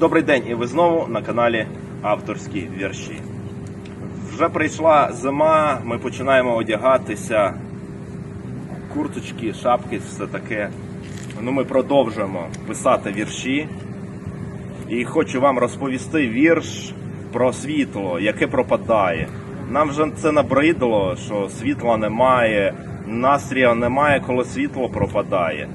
Добрий день, і ви знову на каналі Авторські вірші. Вже прийшла зима, ми починаємо одягатися. Курточки, шапки, все таке. Ну, ми продовжуємо писати вірші. І хочу вам розповісти вірш про світло, яке пропадає. Нам вже це набридло, що світла немає, настрія немає, коли світло пропадає.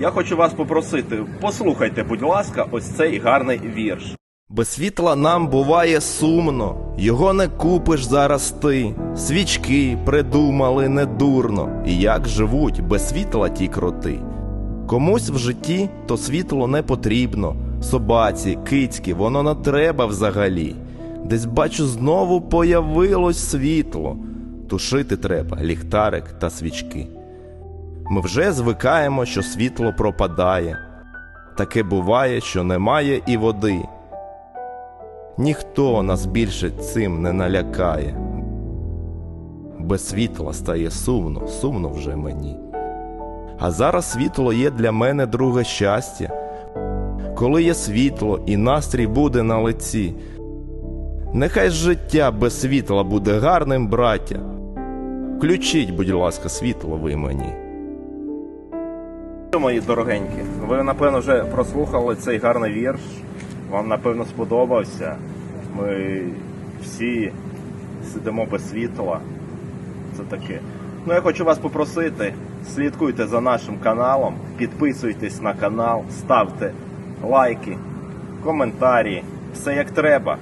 Я хочу вас попросити, послухайте, будь ласка, ось цей гарний вірш. Без світла нам буває сумно, його не купиш зараз ти. Свічки придумали недурно, і як живуть без світла ті кроти. Комусь в житті то світло не потрібно, собаці, кицьки, воно не треба взагалі. Десь бачу, знову появилось світло. Тушити треба ліхтарик та свічки. Ми вже звикаємо, що світло пропадає. Таке буває, що немає і води. Ніхто нас більше цим не налякає. Без світла стає сумно, сумно вже мені. А зараз світло є для мене друге щастя. Коли є світло і настрій буде на лиці. Нехай життя без світла буде гарним, браття. Включіть, будь ласка, світло ви мені. Мої дорогенькі, ви напевно вже прослухали цей гарний вірш. Вам напевно сподобався. Ми всі сидимо без світла. Це таке. Ну я хочу вас попросити, слідкуйте за нашим каналом, підписуйтесь на канал, ставте лайки, коментарі, все як треба.